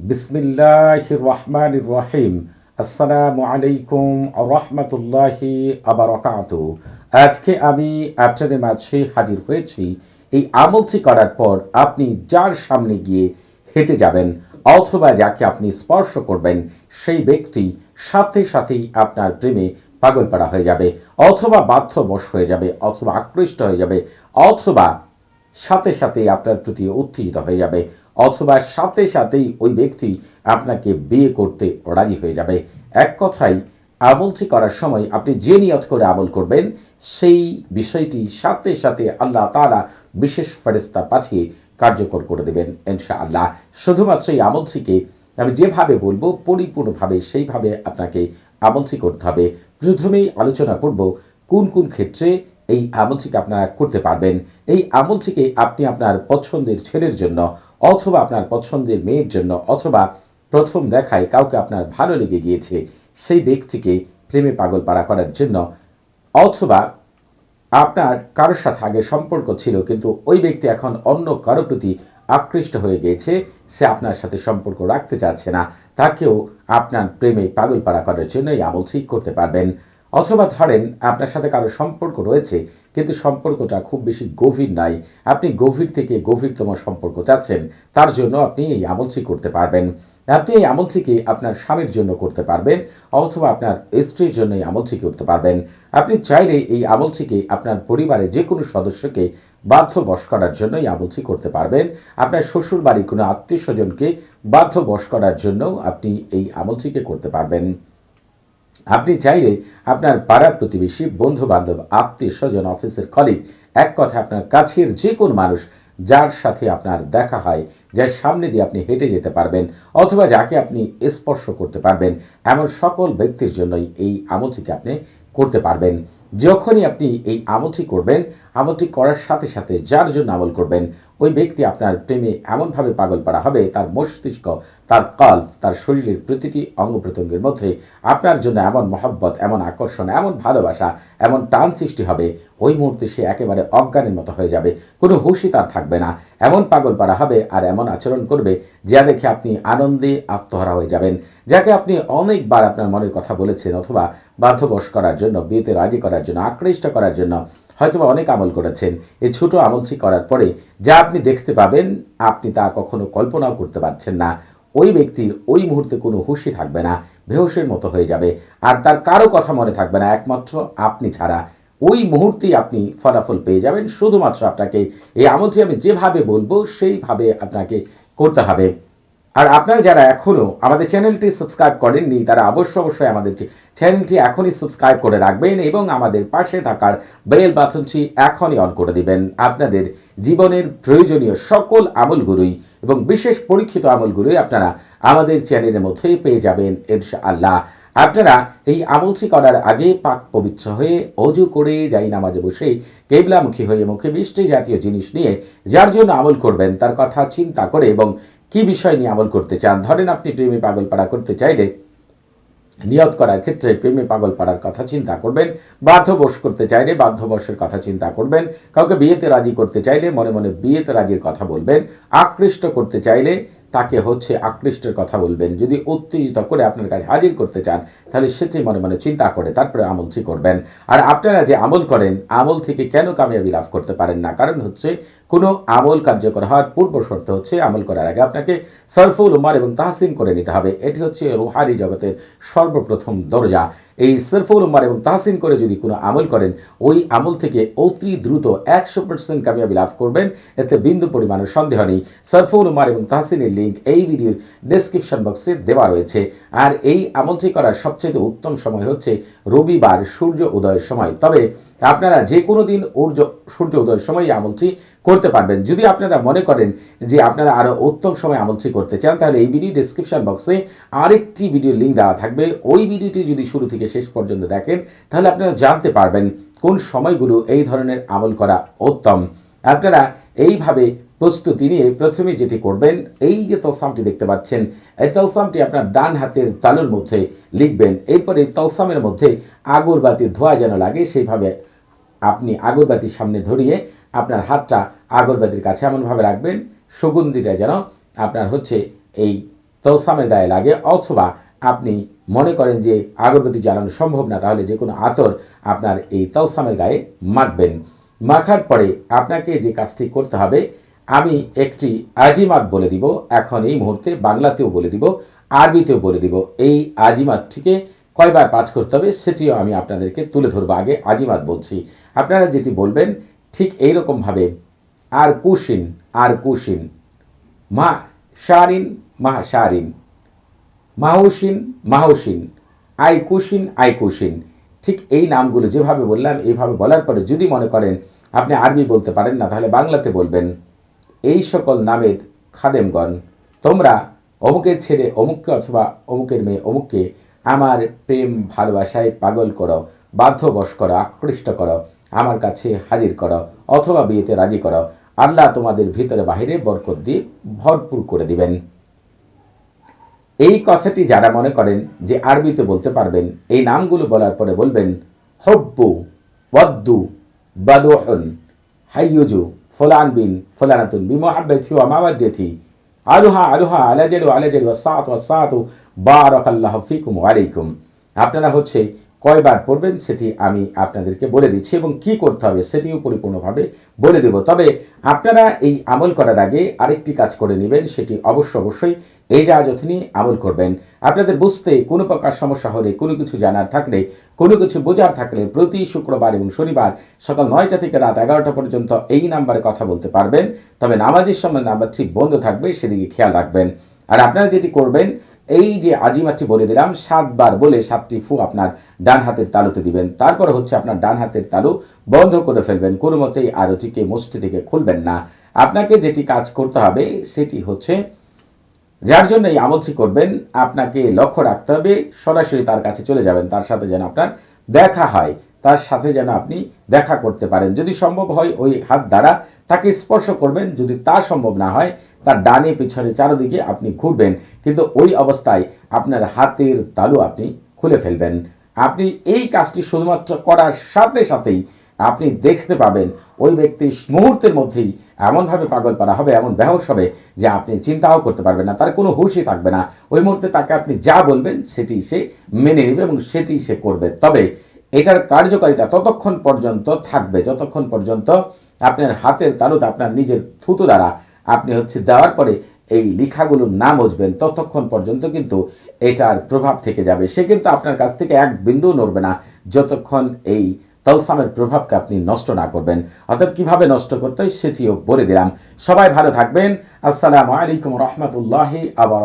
বিসমিল্লাহ রহমান রহিম। আসসালামু আলাইকুম রহমতুল্লাহি আবরকাত আজকে আমি আপনাদের মাঝে হাজির হয়েছি। এই আমলটি করার পর আপনি যার সামনে গিয়ে হেঁটে যাবেন অথবা যাকে আপনি স্পর্শ করবেন, সেই ব্যক্তি সাথে সাথেই আপনার প্রেমে পাগল পাড়া হয়ে যাবে, অথবা বাধ্যবশ হয়ে যাবে, অথবা আকৃষ্ট হয়ে যাবে, অথবা সাথে সাথে আপনার প্রতি উত্তেজিত হয়ে যাবে অথবা সাথে সাথেই ওই ব্যক্তি আপনাকে বিয়ে করতে রাজি হয়ে যাবে। এক কথায় আমলটি করার সময় আপনি যে নিয়ত করে আমল করবেন, সেই বিষয়টি সাথে সাথে আল্লাহ তাআলা বিশেষ ফেরেস্তা পাঠিয়ে কার্যকর করে দেবেন ইনশা আল্লাহ শুধুমাত্র এই আমলটিকে আমি যেভাবে বলব, পরিপূর্ণভাবে সেইভাবে আপনাকে আমলটি করতে হবে। প্রথমেই আলোচনা করব কোন কোন ক্ষেত্রে এই আমলটিকে আপনারা করতে পারবেন। এই আমলটিকে আপনি আপনার পছন্দের ছেলের জন্য অথবা আপনার পছন্দের মেয়ের জন্য অথবা প্রথম দেখায় কাউকে আপনার ভালো লেগে গিয়েছে, সেই ব্যক্তিকে প্রেমে পাগল পাড়া করার জন্য অথবা আপনার কারোর সাথে আগে সম্পর্ক ছিল কিন্তু ওই ব্যক্তি এখন অন্য কারও প্রতি আকৃষ্ট হয়ে গিয়েছে, সে আপনার সাথে সম্পর্ক রাখতে চাচ্ছে না, তাকেও আপনার প্রেমে পাগল পাড়া করার জন্য এই আমল ঠিক করতে পারবেন। অথবা ধরেন আপনার সাথে কারও সম্পর্ক রয়েছে, কিন্তু সম্পর্কটা খুব বেশি গভীর নাই। আপনি গভীর থেকে গভীরতম সম্পর্ক চাচ্ছেন, তার জন্য আপনি এই আমলটি করতে পারবেন। আপনি এই আমলটিকে আপনার স্বামীর জন্য করতে পারবেন, অথবা আপনার স্ত্রীর জন্য এই আমলটি করতে পারবেন। আপনি চাইলে এই আমলটিকে আপনার পরিবারের যে কোনো সদস্যকে বাধ্যবশ করার জন্য এই আমলটি করতে পারবেন। আপনার শ্বশুর বাড়ির কোনো আত্মীয় স্বজনকে বাধ্য বাধ্যবশ করার জন্য আপনি এই আমলটিকে করতে পারবেন। আপনি চাইলে আপনার পাড়ার প্রতিবেশী বন্ধু বান্ধব আত্মীয় স্বজন অফিসের কলিগ এক কথা আপনার কাছের যে কোনো মানুষ যার সাথে আপনার দেখা হয়, যার সামনে দিয়ে আপনি হেঁটে যেতে পারবেন অথবা যাকে আপনি স্পর্শ করতে পারবেন, এমন সকল ব্যক্তির জন্যই এই আমলটিকে আপনি করতে পারবেন? যখনই আপনি এই আমলটি করবেন আমলটি করার সাথে সাথে যার জন্য আমল করবেন, ওই ব্যক্তি আপনার প্রেমে এমনভাবে পাগল পাড়া হবে, তার মস্তিষ্ক, তার কল্প, তার শরীরের প্রতিটি অঙ্গ প্রত্যঙ্গের মধ্যে আপনার জন্য এমন মহব্বত, এমন আকর্ষণ, এমন ভালোবাসা, এমন টান সৃষ্টি হবে, ওই মুহূর্তে সে একেবারে অজ্ঞানের মতো হয়ে যাবে, কোনো হুশই তার থাকবে না। এমন পাগল পাড়া হবে আর এমন আচরণ করবে যা দেখে আপনি আনন্দে আত্মহারা হয়ে যাবেন, যাকে আপনি অনেকবার আপনার মনের কথা বলেছেন অথবা বাধ্যবশ করার জন্য, বিয়েতে রাজি করার জন্য, আকৃষ্ট করার জন্য। হয়তোবা অনেক আমল করেছেন। এই ছোট আমলটি করার পরে যা আপনি দেখতে পাবেন, আপনি তা কখনো কল্পনাও করতে পারছেন না। ওই ব্যক্তির ওই মুহূর্তে কোনো হুশই থাকবে না, বেহোশের মতো হয়ে যাবে। আর তার কারও কথা মনে থাকবে না, একমাত্র আপনি ছাড়া। ওই মুহূর্তেই আপনি ফলাফল পেয়ে যাবেন। শুধুমাত্র আপনাকে এই আমলটি আমি যেভাবে বলব, সেইভাবে আপনাকে করতে হবে। আর আপনারা যারা এখনও আমাদের চ্যানেলটি সাবস্ক্রাইব করেননি, তারা অবশ্যই অবশ্যই আমাদের চ্যানেলটি এখনই সাবস্ক্রাইব করে রাখবেন এবং আমাদের পাশে থাকার বেল বাটনটি এখনই অন করে দিবেন। আপনাদের জীবনের প্রয়োজনীয় সকল আমলগুলোই এবং বিশেষ পরীক্ষিত আমলগুলোই আপনারা আমাদের চ্যানেলের মধ্যে পেয়ে যাবেন ইনশা আল্লাহ আপনারা এই আমলটি করার আগে পাক পবিত্র হয়ে অজু করে যাই নামাজে বসে, কেবলামুখী হয়ে মুখে বৃষ্টি জাতীয় জিনিস নিয়ে যার জন্য আমল করবেন, তার কথা চিন্তা করে এবং কি বিষয় নিয়ে আমল করতে চান? ধরেন আপনি প্রেমে পাগল পাড়া করতে চাইলে নিয়ত করার ক্ষেত্রে প্রেমে পাগল পাড়ার কথা চিন্তা করবেন, বাধ্যবশ করতে চাইলে বাধ্যবশের কথা চিন্তা করবেন, কাউকে বিয়েতে রাজি করতে চাইলে মনে মনে বিয়েতে রাজির কথা বলবেন, আকৃষ্ট করতে চাইলে তাকে হচ্ছে আকৃষ্টের কথা বলবেন। যদি উত্তেজিত করে আপনার কাছে হাজির করতে চান, তাহলে সেটি মনে মনে চিন্তা করে, তারপরে আমলটি করবেন। আর আপনারা যে আমল করেন, আমল থেকে কেন কামিয়াবি লাভ করতে পারেন না? কারণ হচ্ছে কোনো আমল কার্যকর হওয়ার পূর্ব শর্ত হচ্ছে আমল করার আগে আপনাকে সরফুল উমার এবং তাহসিন করে নিতে হবে। এটি হচ্ছে রুহারি জগতের সর্বপ্রথম দরজা। এই সরফুল উমার এবং তাহসিন করে যদি কোনো আমল করেন, ওই আমল থেকে অতি দ্রুত একশো পার্সেন্ট কামিয়াবি লাভ করবেন। এতে বিন্দু পরিমাণের সন্দেহ নেই। সরফুল উমার এবং তাহসিনের লিঙ্ক এই ভিডিওর ডেসক্রিপশন বক্সে দেওয়া রয়েছে। আর এই আমলটি করার সবচেয়ে উত্তম সময় হচ্ছে রবিবার সূর্য উদয়ের সময়। তবে আপনারা যে কোনো দিন সূর্য সূর্য উদয়ের সময় আমলটি করতে পারবেন। যদি আপনারা মনে করেন যে আপনারা আরও উত্তম সময় আমলটি করতে চান, তাহলে এই ভিডিও ডিসক্রিপশন বক্সে আরেকটি ভিডিও লিঙ্ক দেওয়া থাকবে। ওই ভিডিওটি যদি শুরু থেকে শেষ পর্যন্ত দেখেন, তাহলে আপনারা জানতে পারবেন কোন সময়গুলো এই ধরনের আমল করা উত্তম। আপনারা এইভাবে প্রস্তুতি নিয়ে প্রথমে যেটি করবেন, এই যে তলসামটি দেখতে পাচ্ছেন, এই তলসামটি আপনার ডান হাতের তালুর মধ্যে লিখবেন। এরপরে তলসামের মধ্যে আগরবাতির ধোয়া যেন লাগে, সেইভাবে আপনি আগরবাতির সামনে ধরিয়ে আপনার হাতটা আগরবাতির কাছে এমনভাবে রাখবেন, সুগন্ধিটা যেন আপনার হচ্ছে এই তলসামের গায়ে লাগে, অথবা আপনি মনে করেন যে আগরবাতি জ্বালানো সম্ভব না, তাহলে যে কোনো আতর আপনার এই তলসামের গায়ে মাখবেন। মাখার পরে আপনাকে যে কাজটি করতে হবে, আমি একটি আজিমাত বলে দিব, এখন এই মুহূর্তে বাংলাতেও বলে দিব, আরবিতেও বলে দিব। এই আজিমাতটিকে কয়বার পাঠ করতে হবে সেটিও আমি আপনাদেরকে তুলে ধরবো আগে। আজিমাত বলছি, আপনারা যেটি বলবেন ঠিক এই এইরকমভাবে, আর কুশিন আর কুশিন, মা শারিন মা শারিন মাহুসিন মাহুসিন আই কুশিন আই কুশিন। ঠিক এই নামগুলো যেভাবে বললাম, এইভাবে বলার পরে যদি মনে করেন আপনি আরবি বলতে পারেন না, তাহলে বাংলাতে বলবেন, এই সকল নামের খাদেমগণ, তোমরা অমুকের ছেলে অমুককে অথবা অমুকের মেয়ে অমুককে আমার প্রেম ভালোবাসায় পাগল করো, বাধ্যবশ করো, আকৃষ্ট করো, আমার কাছে হাজির করো, অথবা বিয়েতে রাজি করো। আল্লাহ তোমাদের ভিতরে বাহিরে বরকত দিয়ে ভরপুর করে দিবেন। এই কথাটি যারা মনে করেন যে আরবিতে বলতে পারবেন, এই নামগুলো বলার পরে বলবেন, হব্বু, ওয়াদ্দু, বাদোহন, হাইয়ুজু, ফলান বিন, ফলানাতুন বিমহাব্বতি ওয়া মাওয়াদ্দাতি আলুহা আলুহা আলাজালু আলাজালু ওয়াসাত বারক আল্লাহ ফিকুম আলাইকুম। আপনারা হচ্ছে কয়বার পড়বেন সেটি আমি আপনাদেরকে বলে দিচ্ছি এবং কি করতে হবে সেটিও পরিপূর্ণভাবে বলে দেব। তবে আপনারা এই আমল করার আগে আরেকটি কাজ করে নেবেন, সেটি অবশ্য অবশ্যই এই যা যথনি আমল করবেন, আপনাদের বুঝতে কোনো প্রকার সমস্যা হলে, কোনো কিছু জানার থাকলে, কোনো কিছু বোঝার থাকলে প্রতি শুক্রবার এবং শনিবার সকাল নয়টা থেকে রাত এগারোটা পর্যন্ত এই নাম্বারে কথা বলতে পারবেন। তবে নামাজের সময় নাম্বার ঠিক বন্ধ থাকবে, সেদিকে খেয়াল রাখবেন। আর আপনারা যেটি করবেন, এই যে আজিমাটি বলে দিলাম, সাতবার বলে সাতটি ফু আপনার ডান হাতের তালুতে দিবেন। তারপর হচ্ছে আপনার ডান হাতের তালু বন্ধ করে ফেলবেন। কোনো মতেই আরতিকে মুষ্টি থেকে খুলবেন না। আপনাকে যেটি কাজ করতে হবে, সেটি হচ্ছে যার জন্য এই আমলটি করবেন, আপনাকে লক্ষ্য রাখতে হবে, সরাসরি তার কাছে চলে যাবেন, তার সাথে যেন আপনার দেখা হয়, তার সাথে যেন আপনি দেখা করতে পারেন। যদি সম্ভব হয়, ওই হাত দ্বারা তাকে স্পর্শ করবেন, যদি তা সম্ভব না হয়, তার ডানে পিছনে চারদিকে আপনি ঘুরবেন, কিন্তু ওই অবস্থায় আপনার হাতের তালু আপনি খুলে ফেলবেন। আপনি এই কাজটি শুধুমাত্র করার সাথে সাথেই আপনি দেখতে পাবেন, ওই ব্যক্তি মুহূর্তের মধ্যেই এমনভাবে পাগল করা হবে, এমন বেহস হবে যে আপনি চিন্তাও করতে পারবেন না, তার কোনো হুশই থাকবে না। ওই মুহূর্তে তাকে আপনি যা বলবেন সেটি সে মেনে নেবে এবং সেটি সে করবে। তবে এটার কার্যকারিতা ততক্ষণ পর্যন্ত থাকবে, যতক্ষণ পর্যন্ত আপনার হাতের তালুতে আপনার নিজের থুতু দ্বারা আপনি হচ্ছে দেওয়ার পরে এই লেখাগুলো না বুঝবেন, ততক্ষণ পর্যন্ত কিন্তু এটার প্রভাব থেকে যাবে। সে কিন্তু আপনার কাছ থেকে এক বিন্দু নড়বে না, যতক্ষণ এই তলসামের প্রভাবকে আপনি নষ্ট না করবেন। অর্থাৎ কীভাবে নষ্ট করতে হয় সেটিও বলে দিলাম। সবাই ভালো থাকবেন। আসসালামু আলাইকুম রহমতুল্লাহি আবার